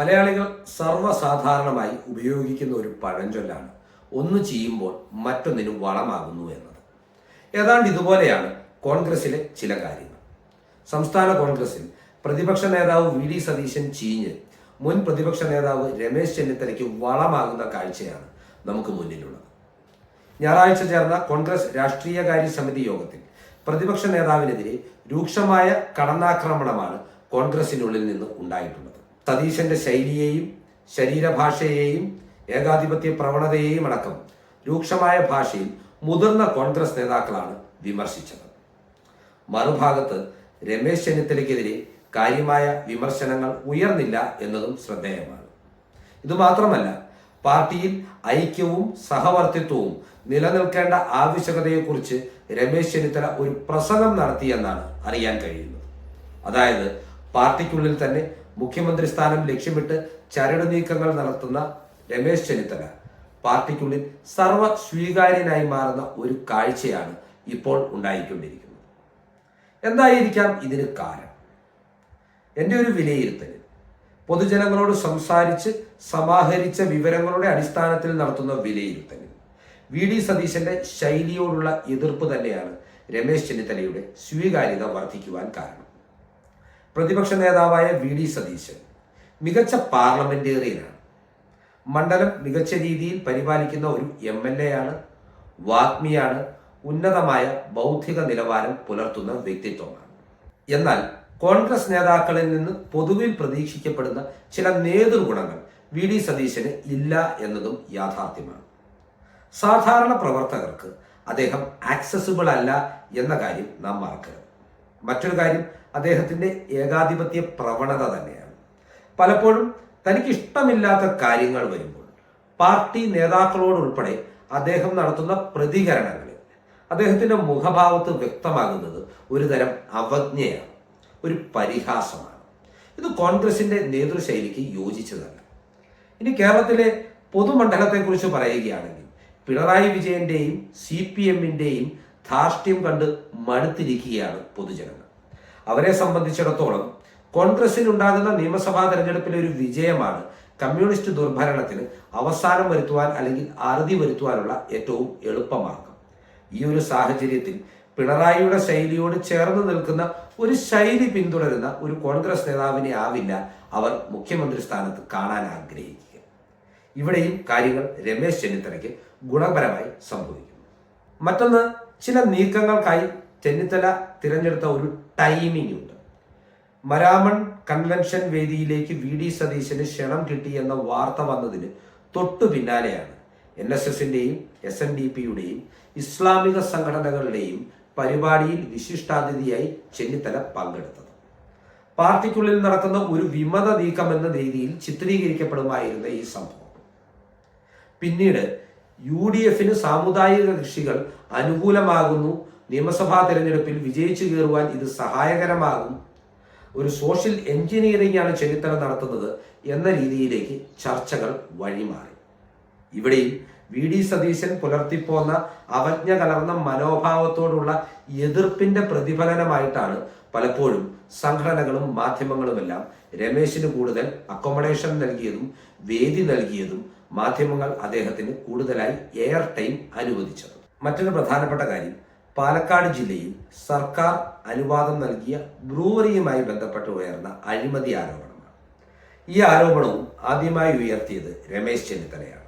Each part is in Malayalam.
മലയാളികൾ സർവസാധാരണമായി ഉപയോഗിക്കുന്ന ഒരു പഴഞ്ചൊല്ലാണ് ഒന്ന് ചെയ്യുമ്പോൾ മറ്റൊന്നിന് വളമാകുന്നു എന്നത്. ഏതാണ്ട് ഇതുപോലെയാണ് കോൺഗ്രസിലെ ചില കാര്യങ്ങൾ. സംസ്ഥാന കോൺഗ്രസിൽ പ്രതിപക്ഷ നേതാവ് വി ഡി സതീശൻ ചീഞ്ഞ് മുൻ പ്രതിപക്ഷ നേതാവ് രമേശ് ചെന്നിത്തലയ്ക്ക് വളമാകുന്ന കാഴ്ചയാണ് നമുക്ക് മുന്നിലുള്ളത്. ഞായറാഴ്ച ചേർന്ന കോൺഗ്രസ് രാഷ്ട്രീയകാര്യ സമിതി യോഗത്തിൽ പ്രതിപക്ഷ നേതാവിനെതിരെ രൂക്ഷമായ കടന്നാക്രമണമാണ് കോൺഗ്രസിനുള്ളിൽ നിന്ന് ഉണ്ടായിട്ടുള്ളത്. സതീശന്റെ ശൈലിയെയും ശരീരഭാഷയെയും ഏകാധിപത്യ പ്രവണതയെയും അടക്കം രൂക്ഷമായ ഭാഷയിൽ മുതിർന്ന കോൺഗ്രസ് നേതാക്കളാണ് വിമർശിച്ചത്. മറുഭാഗത്ത് രമേശ് ചെന്നിത്തലയ്ക്കെതിരെ കാര്യമായ വിമർശനങ്ങൾ ഉയർന്നില്ല എന്നതും ശ്രദ്ധേയമാണ്. ഇതുമാത്രമല്ല പാർട്ടിയിൽ ഐക്യവും സഹവർത്തിത്വവും നിലനിൽക്കേണ്ട ആവശ്യകതയെക്കുറിച്ച് രമേശ് ചെന്നിത്തല ഒരു പ്രസംഗം നടത്തിയെന്നാണ് അറിയാൻ കഴിയുന്നത്. അതായത് പാർട്ടിക്കുള്ളിൽ തന്നെ മുഖ്യമന്ത്രി സ്ഥാനം ലക്ഷ്യമിട്ട് ചരട് നീക്കങ്ങൾ നടത്തുന്ന രമേശ് ചെന്നിത്തല പാർട്ടിക്കുള്ളിൽ സർവ സ്വീകാര്യനായി മാറുന്ന ഒരു കാഴ്ചയാണ് ഇപ്പോൾ ഉണ്ടായിക്കൊണ്ടിരിക്കുന്നത്. എന്തായിരിക്കാം ഇതിന് കാരണം? എന്റെ ഒരു വിലയിരുത്തൽ. പൊതുജനങ്ങളോട് സംസാരിച്ച് സമാഹരിച്ച വിവരങ്ങളുടെ അടിസ്ഥാനത്തിൽ നടത്തുന്ന വിലയിരുത്തൽ. വി ഡി സതീശന്റെ ശൈലിയോടുള്ള എതിർപ്പ് തന്നെയാണ് രമേശ് ചെന്നിത്തലയുടെ സ്വീകാര്യത വർദ്ധിക്കുവാൻ കാരണം. പ്രതിപക്ഷ നേതാവായ വി ഡി സതീശൻ മികച്ച പാർലമെന്റേറിയനാണ്. മണ്ഡലം മികച്ച രീതിയിൽ പരിപാലിക്കുന്ന ഒരു എം എൽ എ ആണ് വാഗ്മിയാണ് ഉന്നതമായ ബൗദ്ധിക നിലവാരം പുലർത്തുന്ന വ്യക്തിത്വമാണ്. എന്നാൽ കോൺഗ്രസ് നേതാക്കളിൽ നിന്ന് പൊതുവിൽ പ്രതീക്ഷിക്കപ്പെടുന്ന ചില നേതൃഗുണങ്ങൾ വി ഡി സതീശന് ഇല്ല എന്നതും യാഥാർത്ഥ്യമാണ്. സാധാരണ പ്രവർത്തകർക്ക് അദ്ദേഹം ആക്സസിബിൾ അല്ല എന്ന കാര്യം നാം മറക്കരുത്. മറ്റൊരു കാര്യം അദ്ദേഹത്തിന്റെ ഏകാധിപത്യ പ്രവണത തന്നെയാണ്. പലപ്പോഴും തനിക്ക് ഇഷ്ടമില്ലാത്ത കാര്യങ്ങൾ വരുമ്പോൾ പാർട്ടി നേതാക്കളോടുൾപ്പെടെ അദ്ദേഹം നടത്തുന്ന പ്രതികരണങ്ങളിൽ അദ്ദേഹത്തിന്റെ മുഖഭാവത്ത് വ്യക്തമാകുന്നത് ഒരു തരം അവജ്ഞയാണ് ഒരു പരിഹാസമാണ്. ഇത് കോൺഗ്രസിന്റെ നേതൃശൈലിക്ക് യോജിച്ചതല്ല. ഇനി കേരളത്തിലെ പൊതുമണ്ഡലത്തെക്കുറിച്ച് പറയുകയാണെങ്കിൽ പിണറായി വിജയന്റെയും സി പി എമ്മിന്റെയും ധാർഷ്ട്യം കണ്ട് മടുത്തിരിക്കുകയാണ് പൊതുജനങ്ങൾ. അവരെ സംബന്ധിച്ചിടത്തോളം കോൺഗ്രസിൽ ഉണ്ടാകുന്ന നിയമസഭാ തെരഞ്ഞെടുപ്പിലെ ഒരു വിജയമാണ് കമ്മ്യൂണിസ്റ്റ് ദുർഭരണത്തിന് അവസാനം വരുത്തുവാൻ അല്ലെങ്കിൽ അറുതി വരുത്തുവാനുള്ള ഏറ്റവും എളുപ്പമാർഗം ഈ ഒരു സാഹചര്യത്തിൽ പിണറായിയുടെ ശൈലിയോട് ചേർന്ന് നിൽക്കുന്ന ഒരു ശൈലി പിന്തുടരുന്ന ഒരു കോൺഗ്രസ് നേതാവിനെ ആവില്ല അവർ മുഖ്യമന്ത്രി സ്ഥാനത്ത് കാണാൻ ആഗ്രഹിക്കുക. ഇവിടെയും കാര്യങ്ങൾ രമേശ് ചെന്നിത്തലയ്ക്ക് ഗുണപരമായി സംഭവിക്കുന്നു. മറ്റൊന്ന് ചില നീക്കങ്ങൾക്കായി ചെന്നിത്തല തിരഞ്ഞെടുത്ത ഒരു ടൈമിംഗ് ഉണ്ട്. മരാമൺ കൺവെൻഷൻ വേദിയിലേക്ക് വി ഡി സതീശന് ക്ഷണം കിട്ടി എന്ന വാർത്ത വന്നതിന് തൊട്ടു പിന്നാലെയാണ് എൻ എസ് എസിന്റെയും എസ് എൻ ഡി പിയുടെയും ഇസ്ലാമിക സംഘടനകളുടെയും പരിപാടിയിൽ വിശിഷ്ടാതിഥിയായി ചെന്നിത്തല പങ്കെടുത്തത്. പാർട്ടിക്കുള്ളിൽ നടക്കുന്ന ഒരു വിമത നീക്കം എന്ന രീതിയിൽ ചിത്രീകരിക്കപ്പെടുമായിരുന്ന ഈ സംഭവം. പിന്നീട് യു ഡി എഫിന് സാമുദായിക കക്ഷികൾ അനുകൂലമാകുന്നു നിയമസഭാ തിരഞ്ഞെടുപ്പിൽ വിജയിച്ചു കയറുവാൻ ഇത് സഹായകരമാകും. ഒരു സോഷ്യൽ എഞ്ചിനീയറിംഗ് ആണ് ചെന്നിത്തല നടത്തുന്നത് എന്ന രീതിയിലേക്ക് ചർച്ചകൾ വഴിമാറി. ഇവിടെയും വി ഡി സതീശൻ പുലർത്തിപ്പോന്ന അവജ്ഞ കലർന്ന മനോഭാവത്തോടുള്ള എതിർപ്പിന്റെ പ്രതിഫലനമായിട്ടാണ് പലപ്പോഴും സംഘടനകളും മാധ്യമങ്ങളുമെല്ലാം രമേശിന് കൂടുതൽ അക്കോമഡേഷൻ നൽകിയതും വേദി നൽകിയതും മാധ്യമങ്ങൾ അദ്ദേഹത്തിന് കൂടുതലായി എയർ ടൈം അനുവദിച്ചത്. മറ്റൊരു പ്രധാനപ്പെട്ട കാര്യം പാലക്കാട് ജില്ലയിൽ സർക്കാർ അനുവാദം നൽകിയ ബ്രൂവറിയുമായി ബന്ധപ്പെട്ട് ഉയർന്ന അഴിമതി ആരോപണമാണ് ഈ ആരോപണവും ആദ്യമായി ഉയർത്തിയത് രമേശ് ചെന്നിത്തലയാണ്.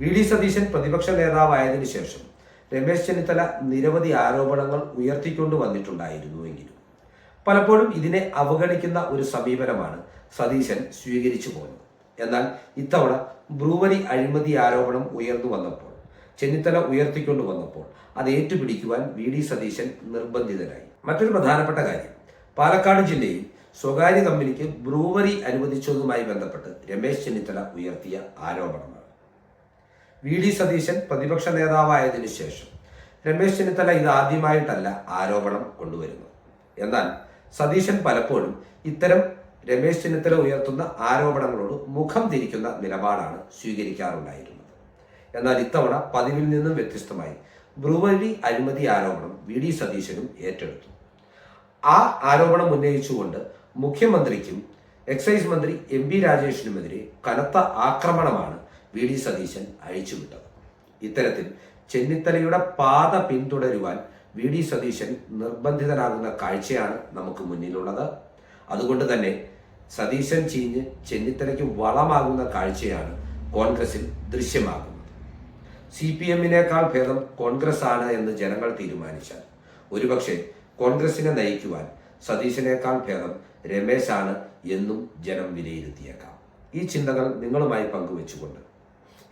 വി ഡി സതീശൻ പ്രതിപക്ഷ നേതാവായതിനു ശേഷം രമേശ് ചെന്നിത്തല നിരവധി ആരോപണങ്ങൾ ഉയർത്തിക്കൊണ്ടു വന്നിട്ടുണ്ടായിരുന്നുവെങ്കിലും പലപ്പോഴും ഇതിനെ അവഗണിക്കുന്ന ഒരു സമീപനമാണ് സതീശൻ സ്വീകരിച്ചു പോയത്. എന്നാൽ ഇത്തവണ ബ്രൂവറി അഴിമതി ആരോപണം ഉയർന്നു വന്നപ്പോൾ ചെന്നിത്തല ഉയർത്തിക്കൊണ്ടു വന്നപ്പോൾ അത് ഏറ്റുപിടിക്കുവാൻ വി ഡി സതീശൻ നിർബന്ധിതരായി മറ്റൊരു പ്രധാനപ്പെട്ട കാര്യം പാലക്കാട് ജില്ലയിൽ സ്വകാര്യ കമ്പനിക്ക് ബ്രൂവറി അനുവദിച്ചതുമായി ബന്ധപ്പെട്ട് രമേശ് ചെന്നിത്തല ഉയർത്തിയ ആരോപണമാണ്. വി ഡി സതീശൻ പ്രതിപക്ഷ നേതാവായതിനു ശേഷം രമേശ് ചെന്നിത്തല ഇത് ആദ്യമായിട്ടല്ല ആരോപണം കൊണ്ടുവരുന്നത്. എന്നാൽ സതീശൻ പലപ്പോഴും ഇത്തരം രമേശ് ചെന്നിത്തല ഉയർത്തുന്ന ആരോപണങ്ങളോട് മുഖം തിരിക്കുന്ന നിലപാടാണ് സ്വീകരിക്കാറുണ്ടായിരുന്നത്. എന്നാൽ ഇത്തവണ പതിവിൽ നിന്നും വ്യത്യസ്തമായി ബ്രൂവറി അഴിമതി ആരോപണം വി ഡി സതീശനും ഏറ്റെടുത്തു. ആ ആരോപണം ഉന്നയിച്ചുകൊണ്ട് മുഖ്യമന്ത്രിക്കും എക്സൈസ് മന്ത്രി എം പി രാജേഷിനുമെതിരെ കനത്ത ആക്രമണമാണ് വി ഡി സതീശൻ അഴിച്ചുവിട്ടത്. ഇത്തരത്തിൽ ചെന്നിത്തലയുടെ പാത പിന്തുടരുവാൻ വി ഡി സതീശൻ നിർബന്ധിതനാകുന്ന കാഴ്ചയാണ് നമുക്ക് മുന്നിലുള്ളത്. അതുകൊണ്ട് തന്നെ സതീശൻ ചീഞ്ഞ് ചെന്നിത്തലയ്ക്ക് വളമാകുന്ന കാഴ്ചയാണ് കോൺഗ്രസിൽ ദൃശ്യമാകുന്നത്. സി പി എമ്മിനേക്കാൾ ഭേദം കോൺഗ്രസ് ആണ് എന്ന് ജനങ്ങൾ തീരുമാനിച്ചാൽ. ഒരുപക്ഷെ കോൺഗ്രസിനെ നയിക്കുവാൻ സതീശനേക്കാൾ ഭേദം രമേശാണ് എന്നും ജനം വിലയിരുത്തിയേക്കാം. ഈ ചിന്തകൾ നിങ്ങളുമായി പങ്കുവെച്ചുകൊണ്ട്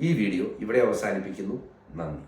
ഈ വീഡിയോ ഇവിടെ അവസാനിപ്പിക്കുന്നു. നന്ദി.